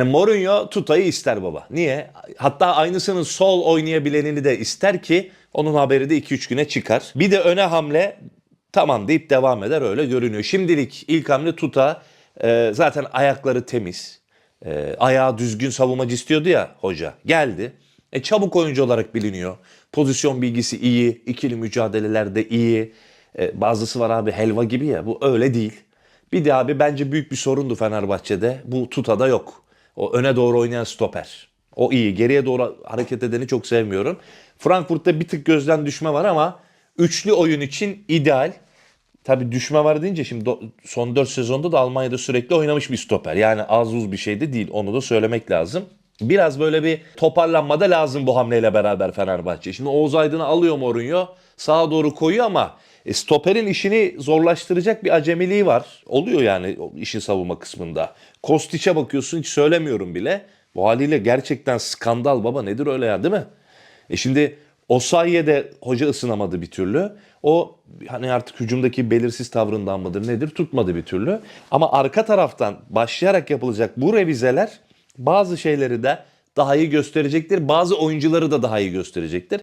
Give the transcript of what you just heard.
Yani Mourinho Tuta'yı ister baba. Niye? Hatta aynısının sol oynayabilenini de ister ki onun haberi de 2-3 güne çıkar. Bir de öne hamle tamam deyip devam eder öyle görünüyor. Şimdilik ilk hamle Tuta e, zaten ayakları temiz. E, ayağı düzgün savunmacı istiyordu ya hoca. Geldi. E, çabuk oyuncu olarak biliniyor. Pozisyon bilgisi iyi. ikili mücadelelerde iyi. E, bazısı var abi helva gibi ya. Bu öyle değil. Bir de abi bence büyük bir sorundu Fenerbahçe'de. Bu Tuta'da yok. O öne doğru oynayan stoper. O iyi. Geriye doğru hareket edeni çok sevmiyorum. Frankfurt'ta bir tık gözden düşme var ama üçlü oyun için ideal. Tabii düşme var deyince şimdi son 4 sezonda da Almanya'da sürekli oynamış bir stoper. Yani az uz bir şey de değil. Onu da söylemek lazım. Biraz böyle bir toparlanma da lazım bu hamleyle beraber Fenerbahçe. Şimdi Oğuz Aydın'ı alıyor Mourinho. Sağa doğru koyuyor ama e, stoperin işini zorlaştıracak bir acemiliği var. Oluyor yani işin savunma kısmında. Kostiç'e bakıyorsun hiç söylemiyorum bile. Bu haliyle gerçekten skandal baba nedir öyle ya değil mi? E şimdi Osayi'ye de hoca ısınamadı bir türlü. O hani artık hücumdaki belirsiz tavrından mıdır nedir tutmadı bir türlü. Ama arka taraftan başlayarak yapılacak bu revizeler bazı şeyleri de daha iyi gösterecektir. Bazı oyuncuları da daha iyi gösterecektir.